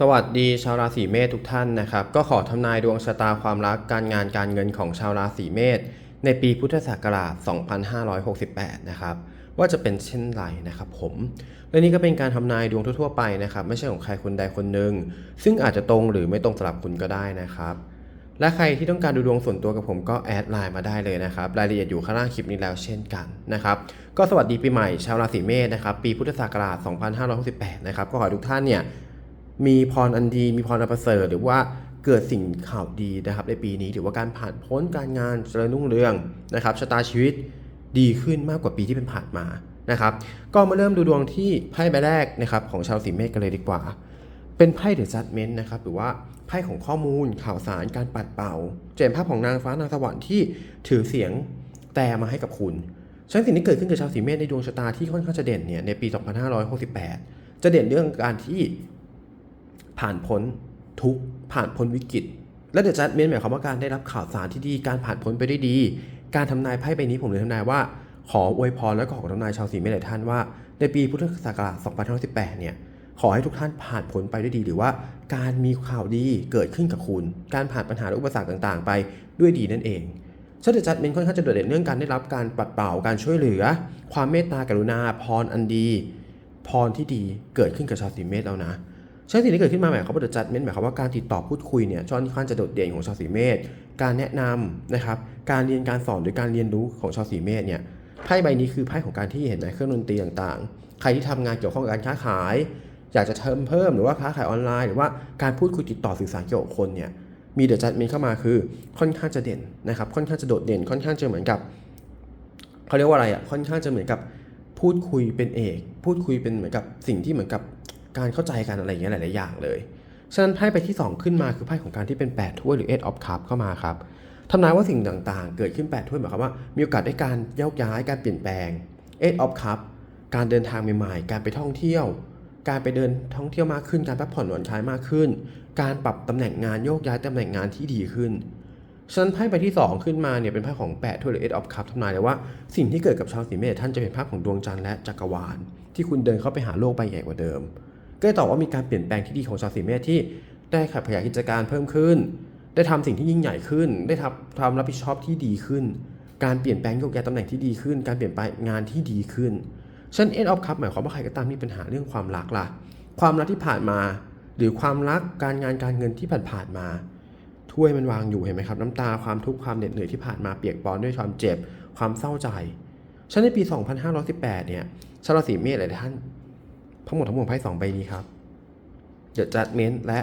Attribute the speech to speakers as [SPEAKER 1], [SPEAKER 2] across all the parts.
[SPEAKER 1] สวัสดีชาวราศีเมษทุกท่านนะครับ ก็ขอทำนายดวงชะตาความรักการงานการเงินของชาวราศีเมษในปีพุทธศักราช 2568 นะครับว่าจะเป็นเช่นไรนะครับผมและนี่ก็เป็นการทำนายดวงทั่วๆไปนะครับไม่ใช่ของใครคนใดคนหนึ่งซึ่งอาจจะตรงหรือไม่ตรงสำหรับคุณก็ได้นะครับและใครที่ต้องการดูดวงส่วนตัวกับผมก็แอดไลน์มาได้เลยนะครับ รายละเอียดอยู่ข้างล่างคลิปนี้แล้วเช่นกันนะครับ ก็สวัสดีปีใหม่ชาวราศีเมษนะครับ ปีพุทธศักราช 2568 นะครับ ก็ขอให้ทุกท่านเนี่ย มีพรอันดีมีพรอันประเสริฐหรือว่าเกิดสิ่งข่าวดีนะครับในปีนี้หรือว่าการผ่านพ้นการงานเจริญรุ่งเรืองนะครับชะตาชีวิตดีขึ้นมากกว่าปีที่เป็นผ่านมานะครับ ก็มาเริ่มดูดวงที่ไพ่ใบแรกนะครับของชาวสีเมษกันเลยดีกว่า เป็นไพ่เดอะจัดเมนต์นะครับหรือว่าไพ่ของข้อมูลข่าวสารการปัดเป่าเจนภาพของนางฟ้านางสวรรค์ที่ถือเสียงแต่มาให้กับคุณฉะนั้นสิ่งที่เกิดขึ้นกับชาวสีเมษในดวงชะตาที่ค่อนข้างจะเด่นเนี่ยในปี 2568 จะเด่นเรื่องการที่ ผ่านพ้นทุกผ่านพ้นวิกฤต และเดอะจัดเมนหมายความว่าการได้รับข่าวสารที่ดี การผ่านพ้นไปได้ดี การทำนายไพ่ใบนี้ผมเลยทำนายว่า ขออวยพรและขอทำนายชาวสีเมษหลายท่านว่า ในปีพุทธศักราช2518 เนี่ย ขอให้ทุกท่านผ่านพ้นไปด้วยดี หรือว่า การมีข่าวดีเกิดขึ้นกับคุณ การผ่านปัญหาและอุปสรรคต่างๆ ไปด้วยดีนั่นเองชาติจัดเมนค่อนข้างจะโดดเด่นเรื่องการได้รับการปัดเป่าการช่วยเหลือ ความเมตตากรุณาพรอันดี พรที่ดีเกิดขึ้นกับชาวสีเมษแล้วนะ ใช่สิ่งที่เกิดขึ้นมาหมายความว่า The Judgment หมายความว่าการติดต่อพูดคุยเนี่ยช่อนข้างจะโดดเด่นของชาวสีเมษการแนะนำนะครับการเรียนการสอนหรือการเรียนรู้ของชาวสีเมษเนี่ยไพ่ใบนี้คือไพ่ของการที่เห็นไหมเครื่องดนตรีต่างๆ ใครที่ทำงานเกี่ยวข้องกับการค้าขาย อยากจะเพิ่มเพิ่มหรือว่าค้าขายออนไลน์หรือว่าการพูดคุยติดต่อสื่อสารเกี่ยวกับคนเนี่ยมีเดอะจัดเมนเข้ามาคือค่อนข้างจะเด่นนะครับค่อนข้างจะโดดเด่น ค่อนข้างจะเหมือนกับเขาเรียกว่าอะไรอะค่อนข้างจะเหมือนกับพูดคุยเป็นเอก พูดคุยเป็นเหมือนกับสิ่งที่เหมือนกับ การเข้าใจกันอะไรอย่างเงี้ยหลาย ๆ อย่างเลย ฉะนั้นไพ่ใบที่ 2 ขึ้นมาคือไพ่ของการที่เป็น 8 ถ้วยหรือ edge of Cup เข้ามาครับทำนายว่าสิ่งต่าง ๆ เกิดขึ้น 8 ถ้วยหมายความว่า มีโอกาสได้การโยกย้ายการเปลี่ยนแปลง edge of Cup การเดินทางใหม่ ๆ การไปท่องเที่ยว การไปเดินท่องเที่ยวมากขึ้น การพักผ่อนหย่อนคลายมากขึ้น การปรับตำแหน่งงานโยกย้ายตำแหน่งงานที่ดีขึ้นฉะนั้นไพ่ใบที่ 2 ขึ้นมาเนี่ยเป็นไพ่ของ8ถ้วยหรือ edge of Cup ทำนายเลยว่าสิ่งที่เกิดกับชาวสีเมษท่านจะเป็นภาพของดวงจันทร์และจักรวาล ที่คุณเดินเข้าไปหาโลกใบใหญ่กว่าเดิม ก็เลยตอบว่ามีการเปลี่ยนแปลงที่ดีของชาวสีเมษที่ได้ขยายกิจการเพิ่มขึ้น ได้ทำสิ่งที่ยิ่งใหญ่ขึ้น ได้ทำความรับผิดชอบที่ดีขึ้น การเปลี่ยนแปลงโยกย้ายตำแหน่งที่ดีขึ้น การเปลี่ยนแปลงงานที่ดีขึ้นฉะนันเอ็นออฟคัพหมายความว่าใครก็ตามมีปัญหาเรื่องความรักล่ะ ความรักที่ผ่านมา หรือความรักการงานการเงินที่ผ่านผ่านมาถ้วยมันวางอยู่เห็นไหมครับ น้ำตาความทุกข์ความเหน็ดเหนื่อยที่ผ่านมาเปียกปอนด้วยความเจ็บ ความเศร้าใจฉะนั้นในปี 2518 เนี่ยชาวราศีเมษหลายท่าน ทั้งหมดทั้งมวลไพ่สองใบนี้ครับเดอะจัดเมนและ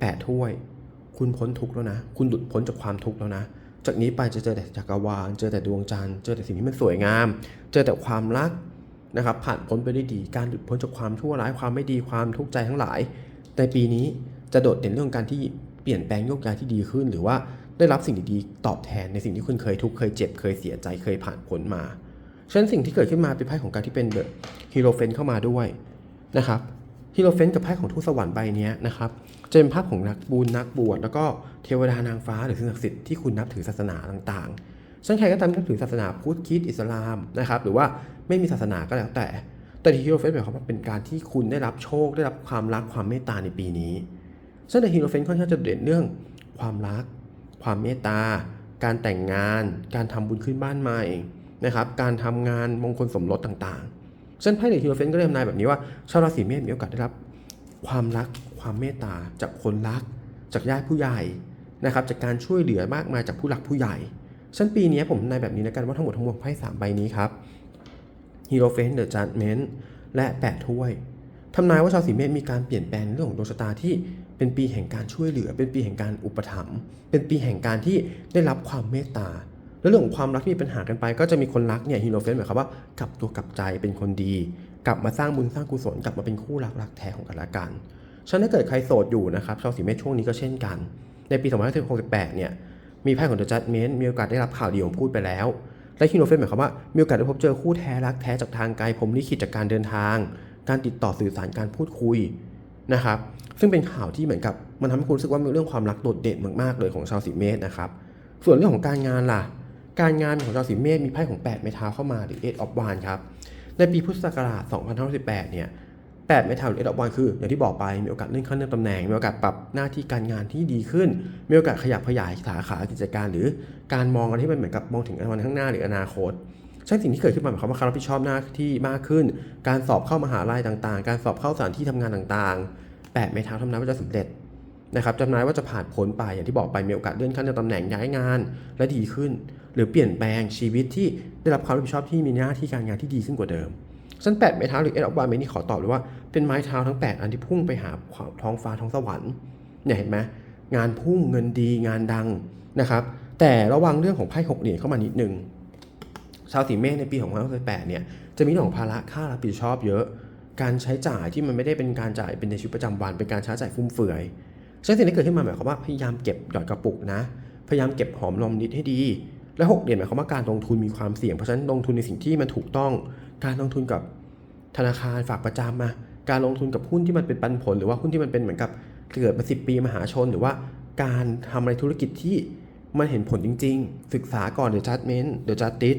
[SPEAKER 1] แปดถ้วย คุณพ้นทุกข์แล้วนะ คุณหลุดพ้นจากความทุกข์แล้วนะ จากนี้ไปจะเจอแต่จักรวาล เจอแต่ดวงจันทร์ เจอแต่สิ่งที่มันสวยงาม เจอแต่ความรักนะครับ ผ่านพ้นไปได้ดี การหลุดพ้นจากความชั่วร้าย ความไม่ดี ความทุกข์ใจทั้งหลาย ในปีนี้จะโดดเด่นเรื่องการที่เปลี่ยนแปลงโยกย้ายที่ดีขึ้น หรือว่าได้รับสิ่งดีๆตอบแทนในสิ่งที่คุณเคยทุกข์ เคยเจ็บ เคยเสียใจ เคยผ่านพ้นมาฉะนั้นสิ่งที่เกิดขึ้นมาเป็นไพ่ของการที่เป็นเดอะฮีโรเฟนเข้ามาด้วย นะครับฮีโรเฟนกับไพ่ของทูตสวรรค์ใบนี้นะครับจะเป็นภาพของนักบุญนักบวชแล้วก็เทวดานางฟ้าหรือสิ่งศักดิ์สิทธิ์ที่คุณนับถือศาสนาต่างๆฉะนันใครก็ตามนับถือศาสนาพุทธคริสต์อิสลามนะครับหรือว่าไม่มีศาสนาก็แล้วแต่ แต่ฮีโรเฟนหมายความว่าเป็นการที่คุณได้รับโชค ได้รับความรักความเมตตาในปีนี้ ซึ่งในฮีโรเฟนค่อนข้างจะเด่นเรื่องความรัก ความเมตตา การแต่งงาน การทำบุญขึ้นบ้านใหม่นะครับการทำงานมงคลสมรสต่างๆ ซึ่งไพ่ในฮีโรเฟนก็เริ่มนายแบบนี้ว่าชาวราศีเมษมีโอกาสได้รับ ความรักความเมตตาจากคนรัก จากญาติผู้ใหญ่นะครับจากการช่วยเหลือมากมายจากผู้หลักผู้ใหญ่ฉันปีนี้ผมนายแบบนี้แล้วกันว่าทั้งหมดทั้งมวลไพ่สามใบนี้ครับฮีโรเฟนเดอะจัดเมนต์และแปดถ้วยทำนายว่าชาวสีเมษมีการเปลี่ยนแปลงเรื่องของดวงชะตาที่เป็นปีแห่งการช่วยเหลือ เป็นปีแห่งการอุปถัมภ์เป็นปีแห่งการที่ได้รับความเมตตา แล้วเรื่องของความรักที่มีปัญหากันไป ก็จะมีคนรักเนี่ยฮีโร่เฟนหมายความว่ากลับตัวกลับใจเป็นคนดี กลับมาสร้างบุญสร้างกุศลกลับมาเป็นคู่รักรักแท้ของกันและกันฉะนั้นถ้าเกิดใครโสดอยู่นะครับชาวสีเมษช่วงนี้ก็เช่นกัน ในปี2568เนี่ยมีไพ่ของเดอะจัดเมนมีโอกาสได้รับข่าวดีผมพูดไปแล้ว และฮีโร่เฟนหมายความว่ามีโอกาสได้พบเจอคู่แท้รักแท้จากทางไกลผมลิขิตจากการเดินทาง การติดต่อสื่อสารการพูดคุยนะครับซึ่งเป็นข่าวที่เหมือนกับมันทำให้คุณรู้สึกว่ามีเรื่องความรักโดดเด่นมากๆเลยของชาวสีเมษนะครับส่วนเรื่องของการงานล่ะ การงานของชาวสีเมษมีไพ่ของ8เมทาเข้ามาหรือ Eight of w a n d ครับในปีพุทธศักราช2518เนี่ยแปดไม้เท้าหรือเอ็ดอวันคืออย่างที่บอกไปมีโอกาสเลื่อนขั้นเลื่อนตำแหน่งมีโอกาสปรับหน้าที่การงานที่ดีขึ้นมีโอกาสขยับขยายสาขากิจการ หรือการมองอะไรที่มันเหมือนกับมองถึงวันข้างหน้าหรืออนาคตใช่สิ่งที่เกิดขึ้นมาหมายความว่าเขารับผิดชอบหน้าที่มากขึ้น การสอบเข้ามหาลัยต่างๆ การสอบเข้าสถานที่ทำงานต่างๆแปดไม้เท้าทำนายว่าจะสำเร็จนะครับจำนายว่าจะผ่านพ้นไปอย่างที่บอกไปมีโอกาสเลื่อนขั้นเลื่อนตำแหน่งย้ายงานและดีขึ้น หรือเปลี่ยนแปลงชีวิตที่ได้รับความรับผิดชอบที่มีหน้าที่การงานที่ดีขึ้นกว่าเดิมฉันแปดไม้เท้าหรือเอ็ดออฟวานเมนี่ขอตอบเลยว่าเป็นไม้เท้าทั้ง 8 อันที่พุ่งไปหาท้องฟ้าท้องสวรรค์เนี่ยเห็นไหมงานพุ่งเงินดีงานดังนะครับ แต่ระวังเรื่องของไพ่หกเหรียญเข้ามานิดนึงชาวสีเมษในปี2568เนี่ยจะมีเรื่องของภาระค่ารับผิดชอบเยอะ การใช้จ่ายที่มันไม่ได้เป็นการจ่ายเป็นในชีวิตประจำวัน เป็นการใช้จ่ายฟุ่มเฟือยใช่สิ่งที่เกิดขึ้นมาหมายความว่าพยายามเก็บหยอดกระปุกนะ พยายามเก็บหอมรอมริบให้ดี และหกเหรียญหมายความว่าการลงทุนมีความเสี่ยง เพราะฉะนั้นลงทุนในสิ่งที่มันถูกต้อง การลงทุนกับธนาคารฝากประจำมา การลงทุนกับหุ้นที่มันเป็นปันผล หรือว่าหุ้นที่มันเป็นเหมือนกับเกิดมาสิปีมหาชน หรือว่าการทำอะไรธุรกิจที่มันเห็นผลจริง ๆ ศึกษาก่อนเดี๋ยวจัดเมนเดี๋ยวจัดติด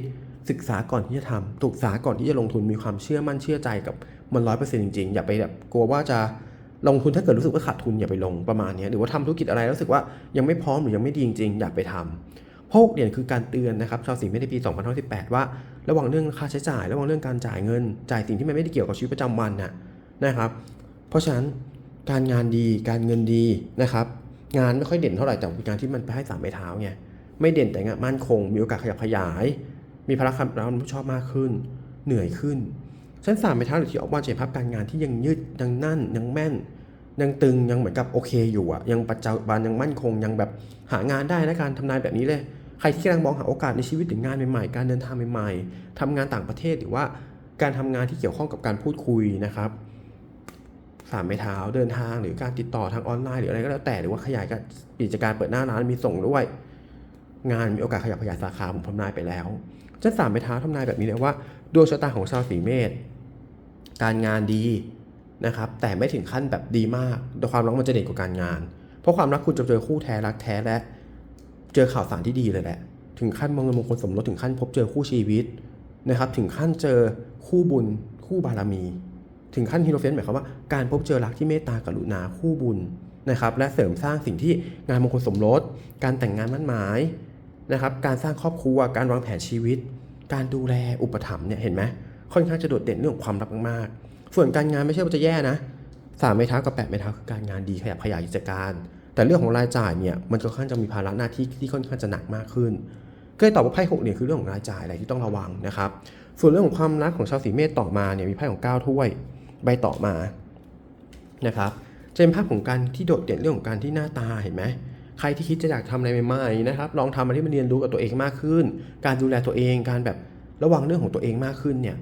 [SPEAKER 1] ศึกษาก่อนที่จะทำศึกษาก่อนที่จะลงทุนมีความเชื่อมั่นเชื่อใจกับมันร้อยเปอร์เซ็นต์จริงๆ อย่าไปแบบกลัวว่าจะลงทุนถ้าเกิดรู้สึกว่าขาดทุนอย่าไปลงประมาณนี้หรือว่าทำธุรกิจอะไรแล้วรู้สึกว่ายังไม่พร้อมหรือยังไม่ดีจริงๆ อย่าไปทำเพราะหกเหรียคือการเตือนนะครับชาวสิงห์ไม่ในปี 2018 ว่า ระหว่างเรื่องค่าใช้จ่าย ระหว่างเรื่องการจ่ายเงิน จ่ายสิ่งที่มันไม่ได้เกี่ยวกับชีวิตประจำวันน่ะนะครับ เพราะฉะนั้นการงานดีการเงินดีนะครับ งานไม่ค่อยเด่นเท่าไหร่แต่เป็นการที่มันไปให้สามไม้เท้าไงไม่เด่นแต่งานมั่นคง มีโอกาสขยับขยาย มีพละกำลังรับผิดชอบมากขึ้น เหนื่อยขึ้นชั้นสามไม้เท้าหรือที่ออกมาเฉภาพการงานที่ยังยืดยังนั่นยังแม่นยังตึงยังเหมือนกับโอเคอยู่อะยังปัจจุบันยังมั่นคงยังแบบหางานได้นะการทำนายแบบนี้เลย ใครที่กำลังมองหาโอกาสในชีวิตหรืองานใหม่ๆ การเดินทางใหม่ๆทำงานต่างประเทศหรือว่าการทำงานที่เกี่ยวข้องกับการพูดคุยนะครับสามไม้เท้าเดินทางหรือการติดต่อทางออนไลน์หรืออะไรก็แล้วแต่หรือว่าขยายกิจการเปิดหน้าร้านมีส่งด้วย งานมีโอกาสขยับขยายสาขาผมทำนายไปแล้วชั้นสามไม้เท้าทำนายแบบนี้เลยว่าดวงชะตาของชาวสีเมษการงานดีนะครับแต่ไม่ถึงขั้นแบบดีมากแต่ความรักมันจะเด่นกว่าการงาน เพราะความรักคุณจะเจอคู่แท้รักแท้และ เจอข่าวสารที่ดีเลยแหละ ถึงขั้นมองเงินมงคลสมรสถึงขั้นพบเจอคู่ชีวิตนะครับ ถึงขั้นเจอคู่บุญ คู่บารมี ถึงขั้นฮีโรเฟนหมายความว่าการพบเจอรักที่เมตตากรุณาคู่บุญนะครับ และเสริมสร้างสิ่งที่งานมงคลสมรส การแต่งงานมั่นหมายนะครับ การสร้างครอบครัว การวางแผนชีวิต การดูแลอุปถัมภ์เนี่ยเห็นไหมค่อนข้างจะโดดเด่นเรื่องของความรักมากๆ ส่วนการงานไม่ใช่ว่าจะแย่นะสามไม้เท้ากับแปดไม้เท้าคือการงานดีขยับขยายกิจการ แต่เรื่องของรายจ่ายเนี่ยมันค่อนข้างจะมีภาระหน้าที่ที่ค่อนข้างจะหนักมากขึ้นก็เลยตอบว่าไพ่หกเนี่ยคือเรื่องของรายจ่ายอะไรที่ต้องระวังนะครับ ส่วนเรื่องของความรักของชาวสีเมษต่อมาเนี่ยมีไพ่ของ9ถ้วยใบต่อมานะครับจะเป็นภาพของการที่โดดเด่นเรื่องของการที่หน้าตาเห็นไหมใครที่คิดจะอยากทำอะไรใหม่ๆนะครับลองทำอะไรที่มันเรียนรู้กับตัวเองมากขึ้น การดูแลตัวเองการแบบระวังเรื่องของตัวเองมากขึ้นเนี่ย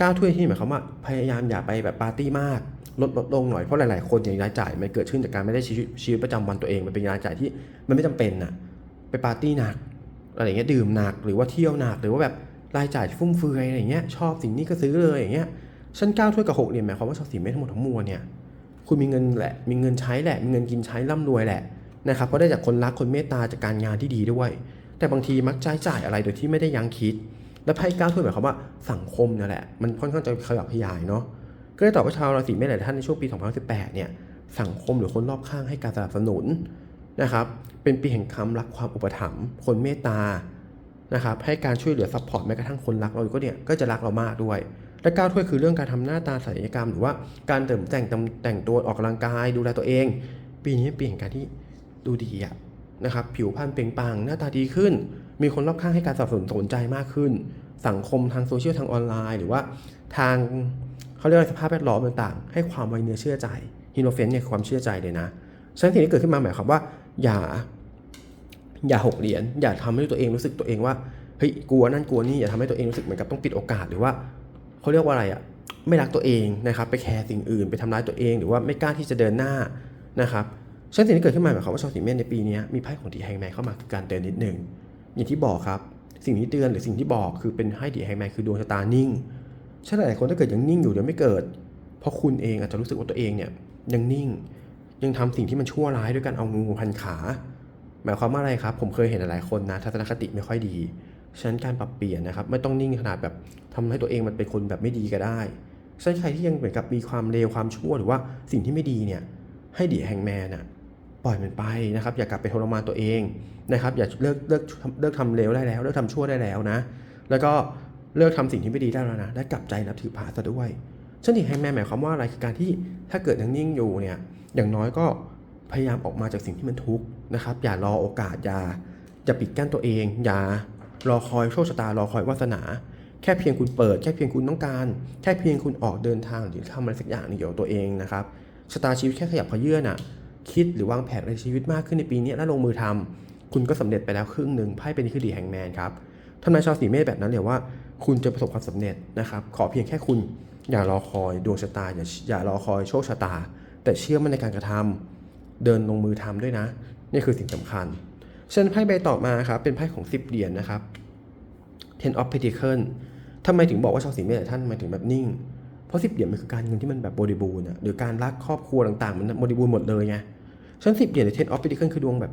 [SPEAKER 1] ก้าถ้วยที่หมายความว่าพยายามอย่าไปแบบปาร์ตี้มาก ลดลดลงหน่อยเพราะหลายๆคนอย่างรายจ่ายมันเกิดขึ้นจากการไม่ได้ชีวิตชีวิตประจำวันตัวเองมันเป็นรายจ่ายที่มันไม่จำเป็นน่ะไปปาร์ตี้หนักอะไรเงี้ยดื่มหนักหรือว่าเที่ยวหนักหรือว่าแบบรายจ่ายฟุ่มเฟือยอะไรเงี้ยชอบสิ่งนี้ก็ซื้อเลยอย่างเงี้ยชั้นเก้าถ้วยกับหกเนี่ยหมายความว่าชาวสีเมษทั้งหมดทั้งมวลเนี่ยคุณมีเงินแหละมีเงินใช้แหละ มีเงินกินใช้ร่ำรวยแหละนะครับเพราะได้จากคนรักคนเมตตาจากการงานที่ดีด้วย แต่บางทีมักใช้จ่ายอะไรโดยที่ไม่ได้ยั้งคิด และไพ่เก้าถ้วยหมายความว่าสังคมนั่นแหละมันค่อนข้างจะขยับขยายเนาะ ก็เลยตอบว่าชาวราศีเมษหลายท่านในช่วงปี 2018 เนี่ยสังคมหรือคนรอบข้างให้การสนับสนุนนะครับเป็นปีแห่งคำรักความอุปถัมภ์คนเมตตานะครับให้การช่วยเหลือซัพพอร์ตแม้กระทั่งคนรักเราก็เนี่ยก็จะรักเรามากด้วย และก้าวถ้วยคือเรื่องการทำหน้าตาศัลยกรรม หรือว่าการเติมแต่งแต่งตัวออกกำลังกายดูแลตัวเอง ปีนี้เป็นปีแห่งการที่ดูดีอะนะครับผิวพรรณเปล่งปลั่งหน้าตาดีขึ้น มีคนรอบข้างให้การสนับสนุนสนใจมากขึ้น สังคมทางโซเชียลทางออนไลน์ หรือว่าทาง เขาเรียกว่าสภาพแวดล้อมต่างๆ ให้ความไวเนื้อเชื่อใจฮิโนเฟนเนี่ยความเชื่อใจเลยนะฉะนั้นสิ่งที่เกิดขึ้นมาหมายความว่า อย่า อย่าหกเหรียญอย่าทำให้ตัวเองรู้สึกตัวเองว่าเฮ้ยกลัวนั่นกลัวนี่อย่าทำให้ตัวเองรู้สึกเหมือนกับต้องปิดโอกาสหรือว่าเขาเรียกว่าอะไรอะไม่รักตัวเองนะครับไปแคร์สิ่งอื่นไปทำร้ายตัวเองหรือว่าไม่กล้าที่จะเดินหน้านะครับฉะนั้นสิ่งที่เกิดขึ้นมาหมายความว่าชาวสิงห์เมษในปีนี้มีไพ่ของดีแฮงแมนเข้ามาคือการเตือนนิดหนึ่งอย่างที่บอกครับ สิ่งที่เตือนหรือสิ่งที่บอกคือเป็นให้ดีแฮงแมนคือดวงชะตานิ่ง ใช่หลายคนถ้าเกิดยังนิ่งอยู่เดี๋ยวไม่เกิด เพราะคุณเองอาจจะรู้สึกว่าตัวเองเนี่ยยังนิ่ง ยังทำสิ่งที่มันชั่วร้ายด้วยการเอางูพันขา หมายความว่าอะไรครับ ผมเคยเห็นหลายคนนะทัศนคติไม่ค่อยดี ฉะนั้นการปรับเปลี่ยนนะครับ ไม่ต้องนิ่งขนาดแบบทำให้ตัวเองมันเป็นคนแบบไม่ดีก็ได้ฉะนั้นใครที่ยังเหมือนกับมีความเลวความชั่วหรือว่าสิ่งที่ไม่ดีเนี่ยให้ดีแฮงแมนอะปล่อยมันไปนะครับ อย่ากลับไปทรมานตัวเองนะครับ อย่าเลิกเลิกเลิกทำเลวได้แล้ว เลิกทำชั่วได้แล้วนะ แล้วก็ เลิกทำสิ่งที่ไม่ดีได้แล้วนะได้กลับใจนับถือพระซะด้วยฉันดีแฮงแมนหมายความว่าอะไรคือการที่ถ้าเกิดยังนิ่งอยู่เนี่ย อย่างน้อยก็พยายามออกมาจากสิ่งที่มันทุกข์นะครับ อย่ารอโอกาสอย่าอย่าปิดกั้นตัวเอง อย่ารอคอยโชคชะตารอคอยวาสนา แค่เพียงคุณเปิด แค่เพียงคุณต้องการ แค่เพียงคุณออกเดินทางหรือทำอะไรสักอย่างหนึ่งเกี่ยวกับตัวเองนะครับชะตาชีวิตแค่ขยับขยื่อนอะ คิดหรือวางแผนในชีวิตมากขึ้นในปีนี้แล้วลงมือทำคุณก็สำเร็จไปแล้วครึ่งหนึ่งไพ่เป็นนี่คือดีแห่งแมนครับทำนายชาวสีเมษแบบนั้นเลยว่า คุณจะประสบความสำเร็จนะครับ ขอเพียงแค่คุณอย่ารอคอยดวงชะตา อย่าอย่ารอคอยโชคชะตา แต่เชื่อมั่นในการกระทำเดินลงมือทำด้วยนะ นี่คือสิ่งสำคัญเช่นไพ่ใบต่อมาครับเป็นไพ่ของ 10 เหรียญนะครับ Ten of Pentacles ทำไมถึงบอกว่าชาวสีเมษท่านทำไมถึงแบบนิ่ง เพราะสิบเหรียญมันคือการเงินที่มันแบบบริบูรณ์อะหรือการรักครอบครัวต่างๆ มันบริบูรณ์หมดเลยไงฉันสิบเหรียญใน Ten of Pentacles คือดวงแบบ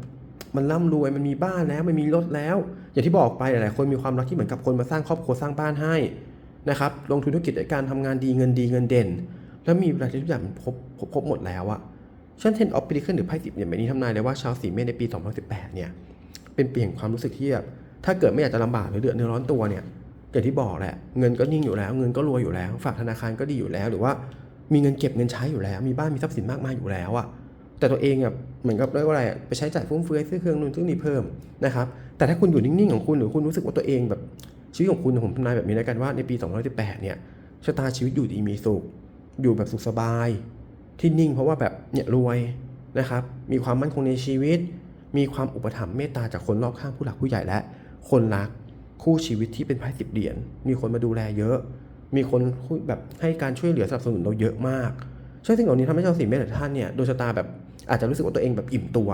[SPEAKER 1] มันร่ำรวยมันมีบ้านแล้วมันมีรถแล้ว อย่างที่บอกไปหลายๆคนมีความรักที่เหมือนกับคนมาสร้างครอบครัวสร้างบ้านให้นะครับลงทุนธุรกิจในการทำงานดีเงินดีเงินเด่น แล้วมีอะไรทุกอย่างมันครบครบครบหมดแล้วอะฉัน Ten of Pentacles หรือไพ่สิบเหรียแบบนี้ทำนายเลยว่าชาวสีเมษในปี 2018 เนี่ยเป็นเปีแห่งความรู้สึกที่แบบถ้าเกิดไม่อยากจะลำบากหรือเดือดเนื้อร้อนตัวเนี่ยอย่างที่บอกแหละเงินก็นิ่งอยู่แล้ว เงินก็รวยอยู่แล้ว ฝากธนาคารก็ดีอยู่แล้ว หรือว่ามีเงินเก็บเงินใช้อยู่แล้ว มีบ้านมีทรัพย์สินมากมายอยู่แล้วอะ แต่ตัวเองอะเหมือนกับเรียกว่าอะไรอะไปใช้จ่ายฟุ่มเฟือยซื้อเครื่องนู่นซื้อนี่เพิ่มนะครับแต่ถ้าคุณอยู่นิ่งๆของคุณหรือคุณรู้สึกว่าตัวเองแบบชีวิตของคุณผมทำนายแบบนี้แล้วกันว่าในปี 2018 เนี่ยชะตาชีวิตอยู่ดีมีสุข อยู่แบบสุขสบาย ที่นิ่งเพราะว่าแบบเนี่ยรวยนะครับ มีความมั่นคงในชีวิต มีความอุปถัมภ์เมตตาจากคนรอบข้างผู้หลักผู้ใหญ่และ คนรักคู่ชีวิตที่เป็นไพ่สิบเหรียญมีคนมาดูแลเยอะ มีคนแบบให้การช่วยเหลือสนับสนุนเราเยอะมาก ใช่สิ่งเหล่านี้ทำให้ชาวสีเมษหลายท่านเนี่ยโดยชะตาแบบ อาจจะรู้สึกว่าตัวเองแบบอิ่มตัว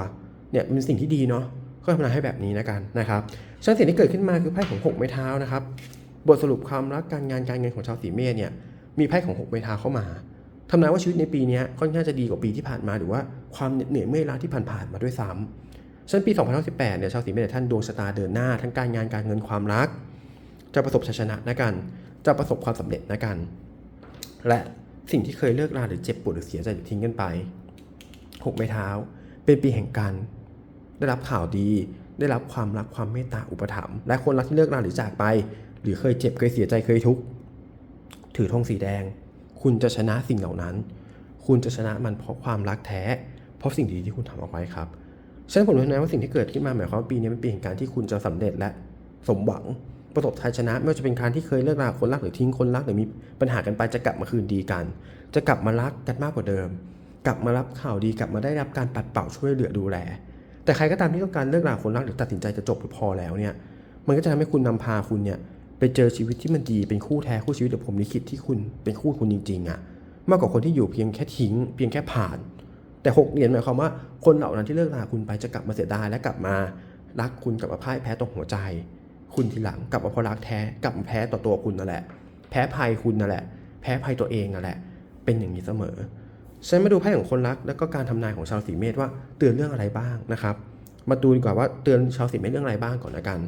[SPEAKER 1] เนี่ยเป็นสิ่งที่ดีเนาะก็ทำนายให้แบบนี้นะกันนะครับฉะนั้นสิ่งที่เกิดขึ้นมาคือไพ่ของหกไม้เท้านะครับ บทสรุปความรักการงานการเงินของชาวสีเมษเนี่ยมีไพ่ของหกไม้เท้าเข้ามาทำนายว่าชีวิตในปีนี้ค่อนข้างจะดีกว่าปีที่ผ่านมาหรือว่าความเหนื่อยเมื่อยล้าที่ผ่านๆมาด้วยซ้ำฉะนั้นปี2018เนี่ยชาวสีเมษท่านดวงชะตาเดินหน้าทั้งการงานการเงินความรัก จะประสบชัยชนะนะกัน จะประสบความสำเร็จนะกัน และสิ่งที่เคยเลิกราหรือเจ็บปวดหรือเสียใจหรือทิ้งกันไป หกไม้เท้า เป็นปีแห่งการได้รับข่าวดี ได้รับความรักความเมตตาอุปถัมภ์และคนรักที่เลิกราหรือจากไป หรือเคยเจ็บเคยเสียใจเคยทุกข์ถือธงสีแดง คุณจะชนะสิ่งเหล่านั้น คุณจะชนะมันเพราะความรักแท้ เพราะสิ่งดีที่คุณทำเอาไว้ครับฉะนั้นผมรู้นะว่าสิ่งที่เกิดขึ้นมาหมายความว่าปีนี้เป็นปีแห่งการที่คุณจะสำเร็จและสมหวังประสบชัยชนะไม่ว่าจะเป็นการที่เคยเลิกราคนรักหรือทิ้งคนรักหรือมีปัญหากันไปจะกลับมาคืนดีกัน จะกลับมารักกันมากกว่าเดิม กลับมารับข่าวดีกลับมาได้รับการปัดเป่าช่วยเหลือดูแล แต่ใครก็ตามที่ต้องการเลิกราคนรักหรือตัดสินใจจะจบหรือพอแล้วเนี่ยมันก็จะทำให้คุณนำพาคุณเนี่ยไปเจอชีวิตที่มันดีเป็นคู่แท้คู่ชีวิตหรือผมลิขิตที่คุณเป็นคู่คุณจริงๆอะมากกว่าคนที่อยู่เพียงแค่ทิ้ง เพียงแค่ผ่าน แต่หกเหรียญหมายความว่าคนเหล่านั้นที่เลิกลาคุณไปจะกลับมาเสียดายและกลับมารักคุณกลับมาพ่ายแพ้ตรงหัวใจ คุณทีหลังกลับมาเพราะรักแท้กลับมาแพ้ต่อตัวคุณนั่นแหละ แพ้ภัยคุณนั่นแหละ แพ้ภัยตัวเองนั่นแหละ เป็นอย่างนี้เสมอ ฉันมาดูไพ่ของคนรัก แล้วก็การทำนายของชาวสีเมษว่าเตือนเรื่องอะไรบ้างนะครับ มาดูดีกว่าว่าเตือนชาวสีเมษเรื่องอะไรบ้างก่อนละกัน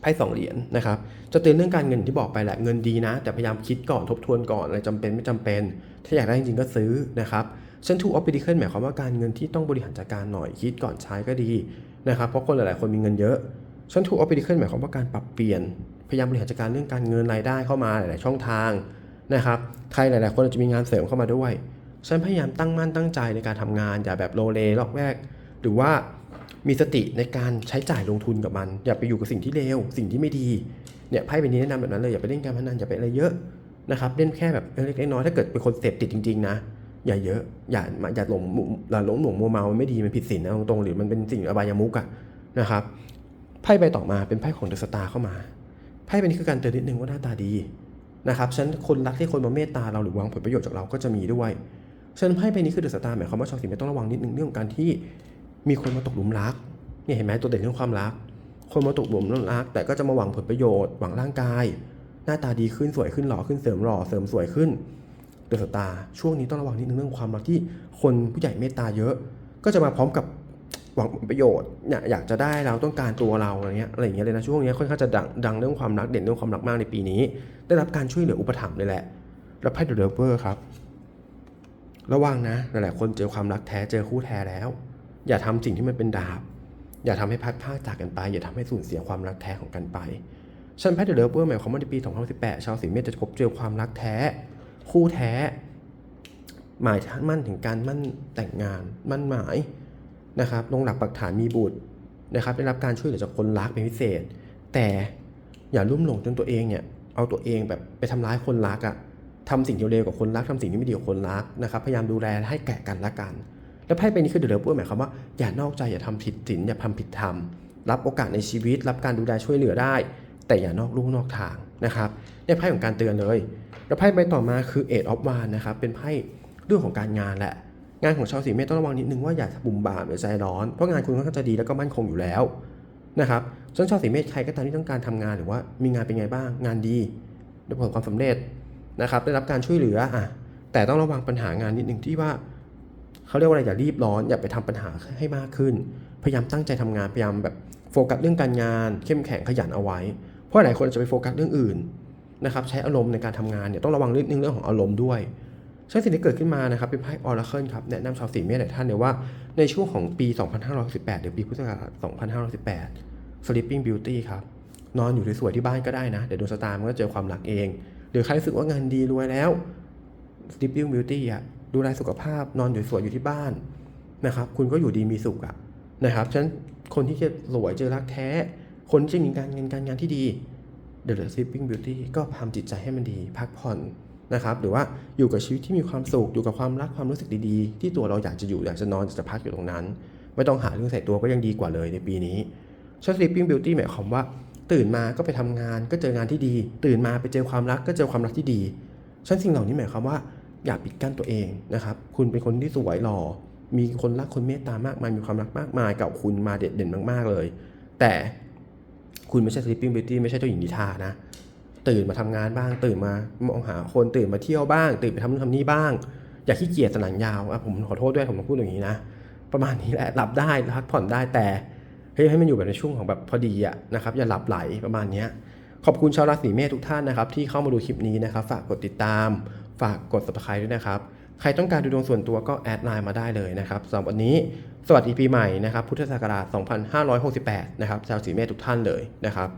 [SPEAKER 1] ไพ่สองเหรียญนะครับ จะเตือนเรื่องการเงินที่บอกไปแหละเงินดีนะ แต่พยายามคิดก่อนทบทวนก่อนอะไรจำเป็นไม่จำเป็น ถ้าอยากได้จริงๆก็ซื้อนะครับฉันทูออฟฟิเคิลหมายความว่าการเงินที่ต้องบริหารจัดการหน่อยคิดก่อนใช้ก็ดีนะครับเพราะคนหลายๆคนมีเงินเยอะฉันทูออฟฟิเคิลหมายความว่าการปรับเปลี่ยนพยายามบริหารจัดการเรื่องการเงินรายได้เข้ามาหลาย ๆ ช่องทางนะครับใครหลาย ๆ คนจะมีงานเสริมเข้ามาด้วย ฉันพยายามตั้งมั่นตั้งใจในการทำงาน อย่าแบบโลเลลอกแวกหรือว่ามีสติในการใช้จ่ายลงทุนกับมัน อย่าไปอยู่กับสิ่งที่เลวสิ่งที่ไม่ดีเนี่ยไพ่ใบนี้แนะนำแบบนั้นเลยอย่าไปเล่นการพนันอย่าไปอะไรเยอะนะครับเล่นแค่แบบเล็กน้อยถ้าเกิดเป็นคนเสพติดจริงๆนะอย่าเยอะอย่าอย่าหลงหลงหลงมัวเมามันไม่ดีมันผิดศีลนะตรงๆหรือมันเป็นสิ่งอบายามุกอะนะครับไพ่ใบต่อมาเป็นไพ่ของเดอะสตาร์เข้ามาไพ่ใบนี้คือการเตือนนิดนึงว่าหน้าตาดีนะครับฉะนันคนรักที่คนมาเมตตาเราหรือวังผลประโยชน์จากเราก็จะมีด้วย ฉะนันไพ่ใบนี้คือเดอะสตาร์หมายความว่าชาวสิงห์ต้องระวังนิดนึงเรื่องของการที่มีคนมาตกหลุมรักเนี่ยเห็นไหมตัวเด่นเรื่องความรัก คนมาตกหลุมรัก แต่ก็จะมาหวังผลประโยชน์หวังร่างกาย หน้าตาดีขึ้นสวยขึ้นหล่อขึ้นเสริมหล่อเสริมสวยขึ้นเดอะสตาร์ช่วงนี้ต้องระวังนิดนึงเรื่องความรักที่คนผู้ใหญ่เมตตาเยอะ ก็จะมาพร้อมกับหวังผลประโยชน์เนี่ยอยากจะได้เราต้องการตัวเราอะไรเงี้ยอะไรอย่างเงี้ยเลยนะช่วงนี้ค่อนข้างจะดังดังเรื่องความรักเด่นเรื่องความรักมากในปีนี้ ได้รับการช่วยเหลืออุปถัมภ์เลยแหละแล้วไพ่เดอะเดเวอร์ครับ ระวังนะหลายๆคนเจอความรักแท้เจอคู่แท้แล้ว อย่าทำสิ่งที่มันเป็นดาบ อย่าทำให้พัดพราจากกันไป อย่าทำให้สูญเสียความรักแท้ของกันไปฉันไพ่เดอะเดเวอร์หมายความว่าในปี 2018 ชาวสิงห์เมษจะพบเจอความรักแท้ คู่แท้ หมายมั่นถึงการมั่นแต่งงาน มั่นหมายนะครับลงหลักปักฐานมีบุตรนะครับ ได้รับการช่วยเหลือจากคนรักเป็นพิเศษ แต่อย่าลุ่มหลงจนตัวเองเนี่ยเอาตัวเองแบบไปทำร้ายคนรักอะ ทำสิ่งที่เลวกับคนรักทำสิ่งที่ไม่ดีกับคนรักนะครับพยายามดูแลให้แก่กันและกัน แล้วไพ่ใบนี้คือเดือะเลิฟหมายความว่าอย่านอกใจอย่าทำผิดศีลอย่าทำผิดธรรมรับโอกาสในชีวิต รับการดูแลช่วยเหลือได้ แต่อย่านอกลู่นอกทางนะครับเนี่ยไพ่ของการเตือนเลย แล้วไพ่ใบต่อมาคือเอ็ดออฟวานนะครับเป็นไพ่เรื่องของการงานแหละงานของชาวสีเมษต้องระวังนิดนึงว่าอย่าบุ่มบ่ามอย่าใจร้อนเพราะงานคุณค่อนข้างจะดีแล้วก็มั่นคงอยู่แล้วนะครับส่วนชาวสีเมษใครก็ตามที่ต้องการทำงานหรือว่ามีงานเป็นไงบ้างงานดีได้ผลความสำเร็จ นะครับได้รับการช่วยเหลืออะแต่ต้องระวังปัญหางานนิดนึงที่ว่าเขาเรียกว่าอะไรอย่ารีบร้อนอย่าไปทำปัญหาให้มากขึ้น พยายามตั้งใจทำงานพยายามแบบโฟกัสเรื่องการงาน เข้มแข็งขยันเอาไว้ เพราะหลายคนจะไปโฟกัสเรื่องอื่นนะครับใช้อารมณ์ในการทำงานเนี่ยต้องระวังเรื่องเรื่องของอารมณ์ด้วยซึ่งสิ่งที่เกิดขึ้นมานะครับเป็นไพ่ออร์เคิลครับแนะนำชาวสีเมษหลายท่านเลยว่าในช่วงของปี 2518 หรือปีพุทธศักราช2518 Sleeping Beauty ครับนอนอยู่สวยๆที่บ้านก็ได้นะ เดี๋ยวดวงชะตามันก็เจอความรักเอง หรือใครรู้สึกว่างานดีรวยแล้ว Sleeping Beauty อะดูแลสุขภาพนอนอยู่สวยอยู่ที่บ้านนะครับ คุณก็อยู่ดีมีสุขอะนะครับฉะนั้นคนที่จะสวยเจอรักแท้ คนที่มีการเงินการงานที่ดี The Sleeping Beauty ก็ทำจิตใจให้มันดี พักผ่อนนะครับ หรือว่าอยู่กับชีวิตที่มีความสุขอยู่กับความรักความรู้สึกดีๆ ที่ตัวเราอยากจะอยู่อยากจะนอนอยากจะพักอยู่ตรงนั้น ไม่ต้องหาเรื่องใส่ตัวก็ยังดีกว่าเลยในปีนี้ชอบ sleeping beauty หมายความว่า ตื่นมาก็ไปทำงานก็เจองานที่ดี ตื่นมาไปเจอความรักก็เจอความรักที่ดีฉันสิ่งเหล่านี้หมายความว่าอย่าปิดกั้นตัวเองนะครับ คุณเป็นคนที่สวยหล่อ มีคนรักคนเมตตามากมาย มีความรักมากมายกับคุณมาเด็ดเด่นมาก ๆเลย แต่คุณไม่ใช่ sleeping beauty ไม่ใช่เจ้าหญิงนิทานะ ตื่นมาทำงานบ้าง ตื่นมามองหาคนตื่นมาเที่ยวบ้าง ตื่นไปทำนู่นทำนี่บ้าง อย่าขี้เกียจสนันยาวอะผมขอโทษด้วยผมต้องพูดอย่างนี้นะ ประมาณนี้แหละหลับได้พักผ่อนได้แต่ เฮ้ยให้มันอยู่แบบในช่วงของแบบพอดีอะนะครับอย่าหลับไหลประมาณนี้ขอบคุณชาวราศีเมษทุกท่านนะครับที่เข้ามาดูคลิปนี้นะครับ ฝากกดติดตาม ฝากกด subscribe ด้วยนะครับ ใครต้องการดูดวงส่วนตัวก็แอดไลน์มาได้เลยนะครับสำหรับวันนี้สวัสดีปีใหม่นะครับพุทธศักราช 2568 นะครับชาวสีเมษทุกท่านเลยนะครับ